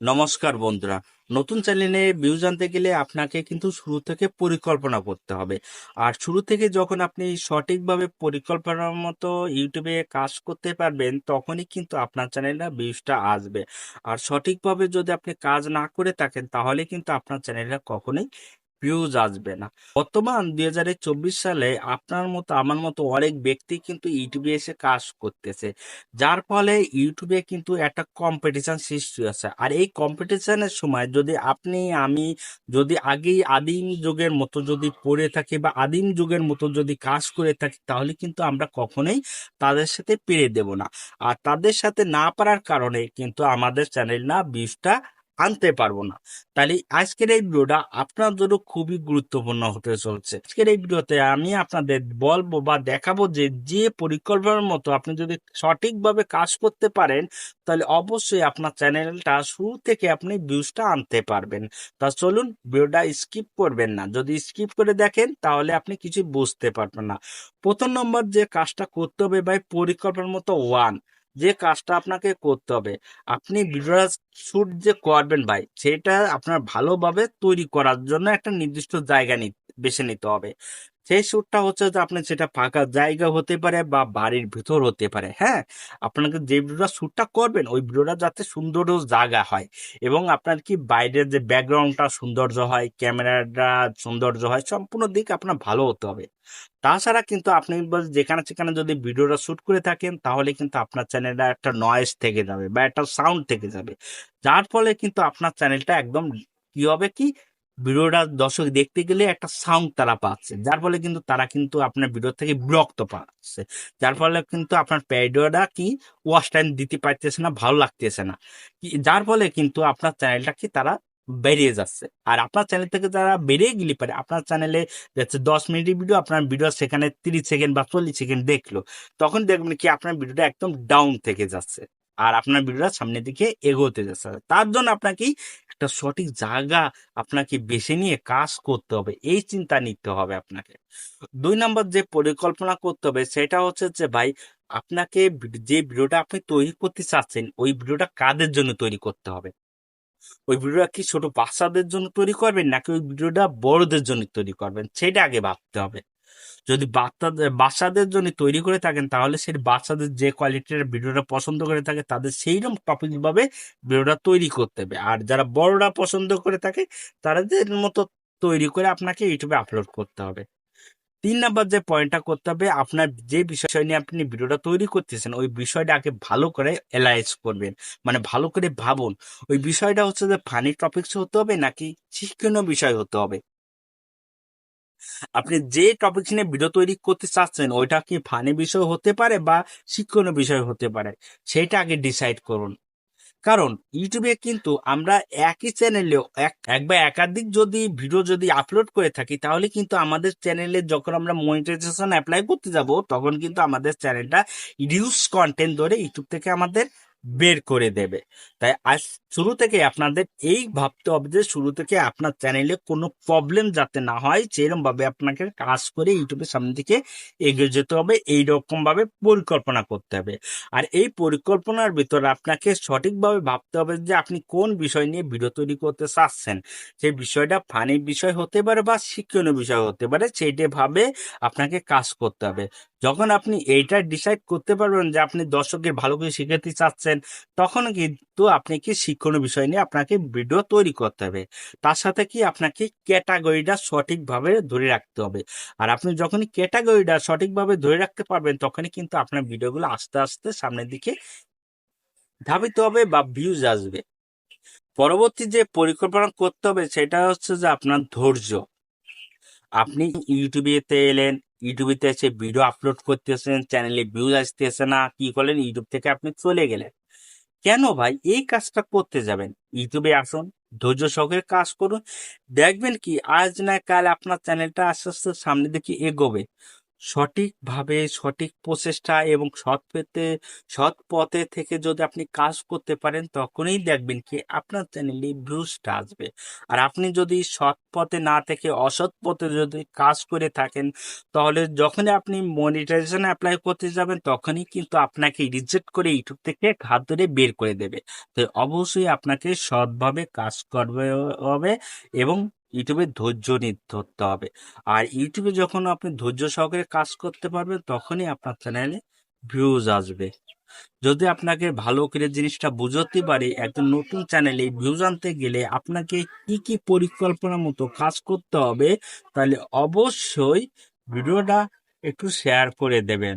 নমস্কার বন্ধুরা। নতুন চ্যানেলে ভিউ জানতে গেলে আপনাকে কিন্তু শুরু থেকে পরিকল্পনা করতে হবে। আর শুরু থেকে যখন আপনি সঠিকভাবে পরিকল্পনার মতো ইউটিউবে কাজ করতে পারবেন, তখনই কিন্তু আপনার চ্যানেলটা ভিউজটা আসবে। আর সঠিকভাবে যদি আপনি কাজ না করে থাকেন, তাহলে কিন্তু আপনার চ্যানেলটা কখনোই ভিউজ আসবে না। বর্তমান দুই হাজার চব্বিশ সালে আপনার মতো, আমার মতো অনেক ব্যক্তি কিন্তু ইউটিউবে এসে কাজ করতেছে। যার ফলে ইউটিউবে কিন্তু একটা কম্পিটিশন সৃষ্টি হয়েছে। আর এই কম্পিটিশনের সময় যদি আপনি, আমি যদি আগেই আদিম যুগের মতো যদি পড়ে থাকি বা আদিম যুগের মতো যদি কাজ করে থাকি, তাহলে কিন্তু আমরা কখনোই তাদের সাথে পেরে দেব না। আর তাদের সাথে না পারার কারণে কিন্তু আমাদের চ্যানেল না ভিউজটা আনতে পারব না। তাহলে আজকের এই ভিডিওটা আপনার জন্য খুবই গুরুত্বপূর্ণ হতে চলছে। আজকের এই ভিডিওতে আমি আপনাদের বলব বা দেখাবো যে যে পরিকল্পনার মতো আপনি যদি সঠিকভাবে কাজ করতে পারেন, তাহলে অবশ্যই আপনার চ্যানেলটা শুরু থেকে আপনি ভিউজটা আনতে পারবেন। তা চলুন ভিডিওটা স্কিপ করবেন না। যদি স্কিপ করে দেখেন, তাহলে আপনি কিছু বুঝতে পারবেন না। প্রথম নম্বর যে কাজটা করতে হবে ভাই, পরিকল্পনার মতো ওয়ান। যে কাজটা আপনাকে করতে হবে, আপনি ভিডিওটা শ্যুট যে করবেন ভাই, সেটা আপনার ভালোভাবে তৈরি করার জন্য একটা নির্দিষ্ট জায়গা বেছে নিতে হবে। সেই শ্যুটটা হচ্ছে যে আপনি সেটা ফাঁকা জায়গা হতে পারে বা বাড়ির ভিতর হতে পারে হ্যাঁ? আপনাকে যে ভিডিওটা শ্যুটটা করবেন, ওই ভিডিওটা যাতে সুন্দর জায়গা হয় এবং আপনার কি বাইরের যে ব্যাকগ্রাউন্ডটা সৌন্দর্য হয়, ক্যামেরাটা সৌন্দর্য হয়, সম্পূর্ণ দিক আপনার ভালো হতে হবে। তাছাড়া কিন্তু আপনি যেখানে সেখানে যদি ভিডিওটা শুট করে থাকেন, তাহলে কিন্তু আপনার চ্যানেলটা একটা নয়েজ থেকে যাবে বা একটা সাউন্ড থেকে যাবে। যার ফলে কিন্তু আপনার চ্যানেলটা একদম কি হবে কি ভিডিওটা দর্শক দেখতে গেলে একটা সাউন্ড তারা পাচ্ছে। যার ফলে কিন্তু তারা কিন্তু আপনার ভিডিও থেকে বিরক্ত পাচ্ছে। যার ফলে কিন্তু আপনার ভিডিওটা কি ওয়াশ টাইম দিতে পারতেছে না, ভালো লাগতেছে না। যার ফলে কিন্তু আপনার চ্যানেলটা কি তারা বেরিয়ে যাচ্ছে। আর আপনার চ্যানেল থেকে যারা বেরিয়ে গেলে পারে, আপনার চ্যানেলে যাচ্ছে দশ মিনিটের ভিডিও আপনার ভিডিও সেখানে তিরিশ সেকেন্ড বা চল্লিশ সেকেন্ড দেখল, তখন দেখবেন কি আপনার ভিডিওটা একদম ডাউন থেকে যাচ্ছে। আর আপনার ভিডিওটা সামনের দিকে এগোতে যাচ্ছে। তার জন্য আপনাকে একটা সঠিক জায়গা আপনাকে বেছে নিয়ে কাজ করতে হবে, এই চিন্তা নিতে হবে আপনাকে। দুই নম্বর যে পরিকল্পনা করতে হবে সেটা হচ্ছে যে ভাই, আপনাকে যে ভিডিওটা আপনি তৈরি করতে চাচ্ছেন, ওই ভিডিওটা কাদের জন্য তৈরি করতে হবে? ওই ভিডিওটা কি ছোট বাচ্চাদের জন্য তৈরি করবেন, নাকি ওই ভিডিওটা বড়দের জন্য তৈরি করবেন? সেটা আগে ভাবতে হবে। যদি বাচ্চাদের বাচ্চাদের জন্য তৈরি করে থাকেন, তাহলে সেই বাচ্চাদের যে কোয়ালিটির ভিডিওটা পছন্দ করে থাকে, তাদের সেইরকম টপিক ভাবে ভিডিওটা তৈরি করতে হবে। আর যারা বড়রা পছন্দ করে থাকে, তাদের মতো তৈরি করে আপনাকে ইউটিউবে আপলোড করতে হবে। তিন নাম্বার যে পয়েন্টটা করতে হবে, আপনার যে বিষয় নিয়ে আপনি ভিডিওটা তৈরি করতেছেন, ওই বিষয়টা আগে ভালো করে এলাইজ করবেন। মানে ভালো করে ভাবুন, ওই বিষয়টা হচ্ছে যে ফানি টপিক্স হতে হবে নাকি শিক্ষণীয় বিষয় হতে হবে? আপনি যে টপিক নিয়ে ভিডিও তৈরি করতে চাচ্ছেন, ওইটা কি ফানি বিষয় হতে পারে বা শিক্ষণীয় বিষয় হতে পারে? সেটা আগে ডিসাইড করুন। কারণ ইউটিউবে কিন্তু আমরা একই চ্যানেলেও এক এক বা একাধিক যদি ভিডিও যদি আপলোড করে থাকি, তাহলে কিন্তু আমাদের চ্যানেলে যখন আমরা মনিটাইজেশন অ্যাপ্লাই করতে যাব, তখন কিন্তু আমাদের চ্যানেলটা রিউজ কন্টেন্ট ধরে ইউটিউব থেকে আমাদের বের করে দেবে। তাই আজ শুরু থেকে আপনাদের এই ভাবতে হবে যে শুরু থেকে আপনার চ্যানেলে কোনো প্রবলেম যাতে না হয় সেরকম ভাবে আপনাকে কাজ করে ইউটিউবের সামনে দিকে এগিয়ে যেতে হবে এই রকম ভাবে পরিকল্পনা করতে হবে। আর এই পরিকল্পনার ভিতরে আপনাকে সঠিকভাবে ভাবতে হবে যে আপনি কোন বিষয় নিয়ে ভিডিও তৈরি করতে চাচ্ছেন। সেই বিষয়টা ফানি বিষয় হতে পারে বা শিক্ষণীয় বিষয় হতে পারে, সেইটা ভাবে আপনাকে কাজ করতে হবে। যখন আপনি এইটা ডিসাইড করতে পারবেন যে আপনি দর্শকের ভালো করে শিখাতে চাচ্ছেন তখন কিন্তু আপনি কি শিক্ষণীয় বিষয় নিয়ে আপনাকে ভিডিও তৈরি করতে হবে। তার সাথে কি আপনাকে ক্যাটাগরিটা সঠিকভাবে ধরে রাখতে হবে। আর আপনি যখনই ক্যাটাগরিটা সঠিকভাবে ধরে রাখতে পারবেন, তখনই কিন্তু আপনার ভিডিওগুলো আস্তে আস্তে সামনের দিকে ধাবিত হবে বা ভিউজ আসবে। পরবর্তী যে পরিকল্পনা করতে হবে, সেটা হচ্ছে যে আপনার ধৈর্য। আপনি ইউটিউবেতে এলেন ইউটিউবেতে এসে ভিডিও আপলোড করতেছেন চ্যানেলে ভিউজ আসতেছে না, কি করলেন? ইউটিউব থেকে আপনি চলে গেলেন। কেন ভাই এই কাজটা করতে যাবেন? ইউটিউবে আসুন, ধৈর্য সহকারে কাজ করুন। দেখবেন কি, আজ না কাল আপনার চ্যানেলটা আস্তে আস্তে সামনের দিকে এগোবে। সঠিকভাবে, সঠিক প্রচেষ্টা এবং সৎ পেতে, সৎ পথে থেকে যদি আপনি কাজ করতে পারেন, তখনই দেখবেন কি আপনার চ্যানেলে ভিউজটা আসবে। আর আপনি যদি সৎ পথে না থেকে অসৎ পথে যদি কাজ করে থাকেন, তাহলে যখনই আপনি মনিটাইজেশন অ্যাপ্লাই করতে যাবেন, তখনই কিন্তু আপনাকে রিজেক্ট করে ইউটিউব থেকে হাত ধরে বের করে দেবে। তো অবশ্যই আপনাকে সৎভাবে কাজ করবে, হবে এবং ইউটিউবে ধৈর্য ধরতে হবে। আর ইউটিউবে যখন আপনি ধৈর্য সহকারে কাজ করতে পারবেন, তখনই আপনার চ্যানেলে ভিউজ আসবে। যদি আপনাকে ভালো করে জিনিসটা বুঝতে পারে একজন নতুন চ্যানেলে ভিউজ আনতে গেলে আপনাকে কি কি পরিকল্পনা মতো কাজ করতে হবে, তাহলে অবশ্যই ভিডিওটা একটু শেয়ার করে দেবেন।